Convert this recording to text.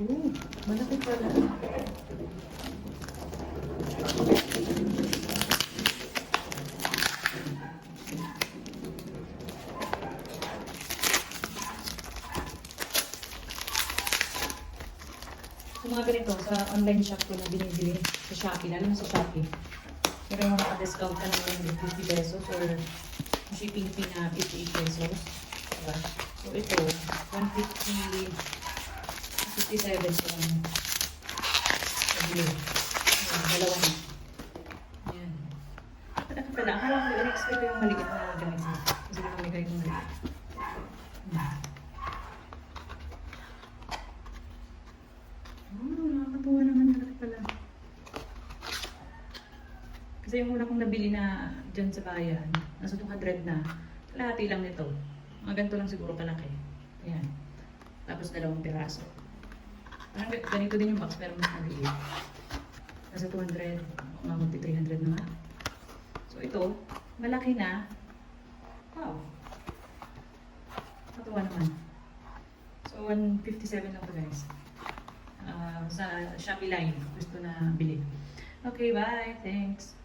Malaki pala. Yung mga ganito, sa online shop ko na binibili sa Shopee, lalo sa Shopee. Pero yung naka-discount ka ng 50 pesos or shipping fee na 58 pesos. Diba? So ito, 150, 57 so Nabili. Ayan, dalawa na. Ayan. Pala ka pala, akala ko, in-expect ko yung maliit na ganito. Kasi ko mamigay yung maliit. Hmm. Nakakatuwa naman malaki pala. Kasi yung una kong nabili na dyan sa bayan, nasa 200 na, kalahati lang nito. Mga ganito lang siguro kalaki. Ayan. Tapos dalawang piraso. Parang ga- ganito din yung box pero mas maliit. Nasa 200, umabot 300 na. So ito, malaki na. Wow. Katuwa naman. So 157 lang to guys. Ah, sa Shopee Line, gusto na bili. Okay, bye. Thanks.